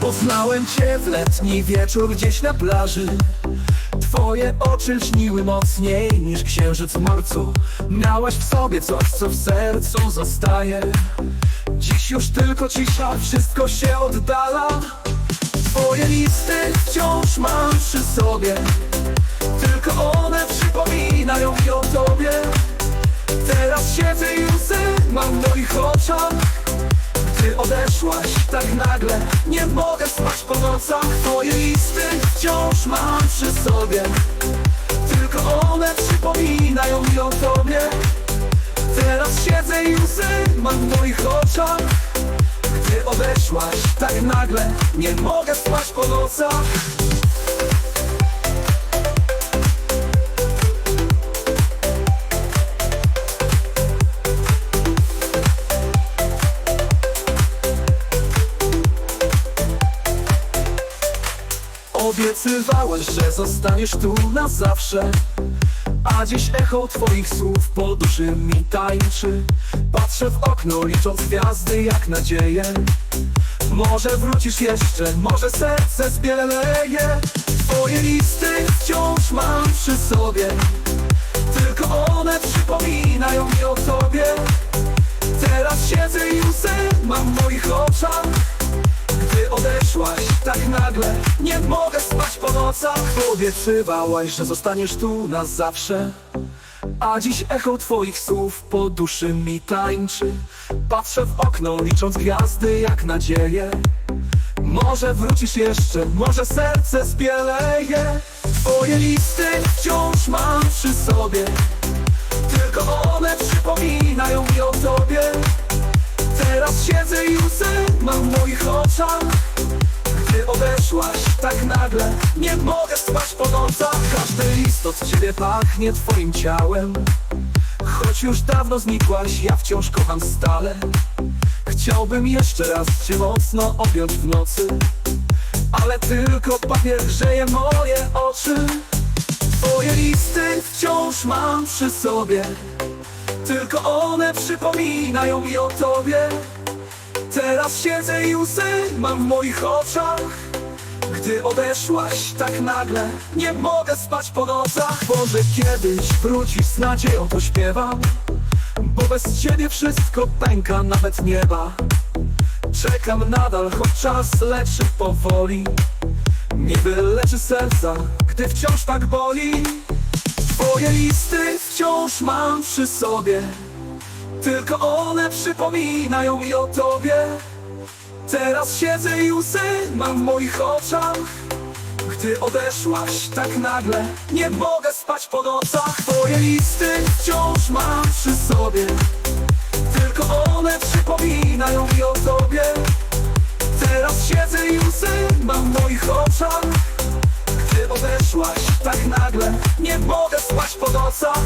Poznałem cię w letni wieczór gdzieś na plaży. Twoje oczy lśniły mocniej niż księżyc w marcu. Miałaś w sobie coś, co w sercu zostaje. Dziś już tylko cisza, wszystko się oddala. Twoje listy wciąż mam przy sobie. Tylko one przypominają mi o tobie. Teraz siedzę i łzy mam w moich oczach Ty odeszłaś tak nagle Nie mogę spać po nocach. Twoje listy wciąż mam przy sobie. Tylko one przypominają mi o tobie. Teraz siedzę i łzy mam w moich oczach. Ty odeszłaś tak nagle Nie mogę spać po nocach Obiecywałeś, że zostaniesz tu na zawsze. A dziś echo twoich słów po duszy mi tańczy. Patrzę w okno licząc gwiazdy jak nadzieję. Może wrócisz jeszcze, może serce zbieleje. Twoje listy wciąż mam przy sobie. Tylko one przypominają mi o tobie. Teraz siedzę i łzy mam w moich oczach odeszłaś tak nagle. Nie mogę spać po nocach. Obiecywałaś, że zostaniesz tu na zawsze. A dziś echo twoich słów po duszy mi tańczy. Patrzę w okno licząc gwiazdy jak nadzieję Może wrócisz jeszcze, może serce zbieleje Twoje listy wciąż mam przy sobie. Tylko one przypominają mi o tobie. Teraz siedzę i łzy mam w moich oczach odeszłaś tak nagle. Nie mogę spać po nocach. Każdy list od ciebie pachnie twoim ciałem. Choć już dawno znikłaś, ja wciąż kocham stale. Chciałbym jeszcze raz cię mocno objąć w nocy. Ale tylko papier grzeje moje oczy. Twoje listy wciąż mam przy sobie. Tylko one przypominają mi o tobie Teraz siedzę i łzy mam w moich oczach. Gdy odeszłaś tak nagle Nie mogę spać po nocach. Może kiedyś wrócisz z nadzieją to śpiewam Bo bez ciebie wszystko pęka nawet nieba. Czekam nadal, choć czas leczy powoli. Niby leczy serca, gdy wciąż tak boli. Twoje listy wciąż mam przy sobie Tylko one przypominają mi o tobie. Teraz siedzę i łzy mam w moich oczach. Gdy odeszłaś tak nagle Nie mogę spać po nocach. Twoje listy wciąż mam przy sobie. Tylko one przypominają mi o tobie. Teraz siedzę i łzy mam w moich oczach. Gdy odeszłaś tak nagle Nie mogę spać po nocach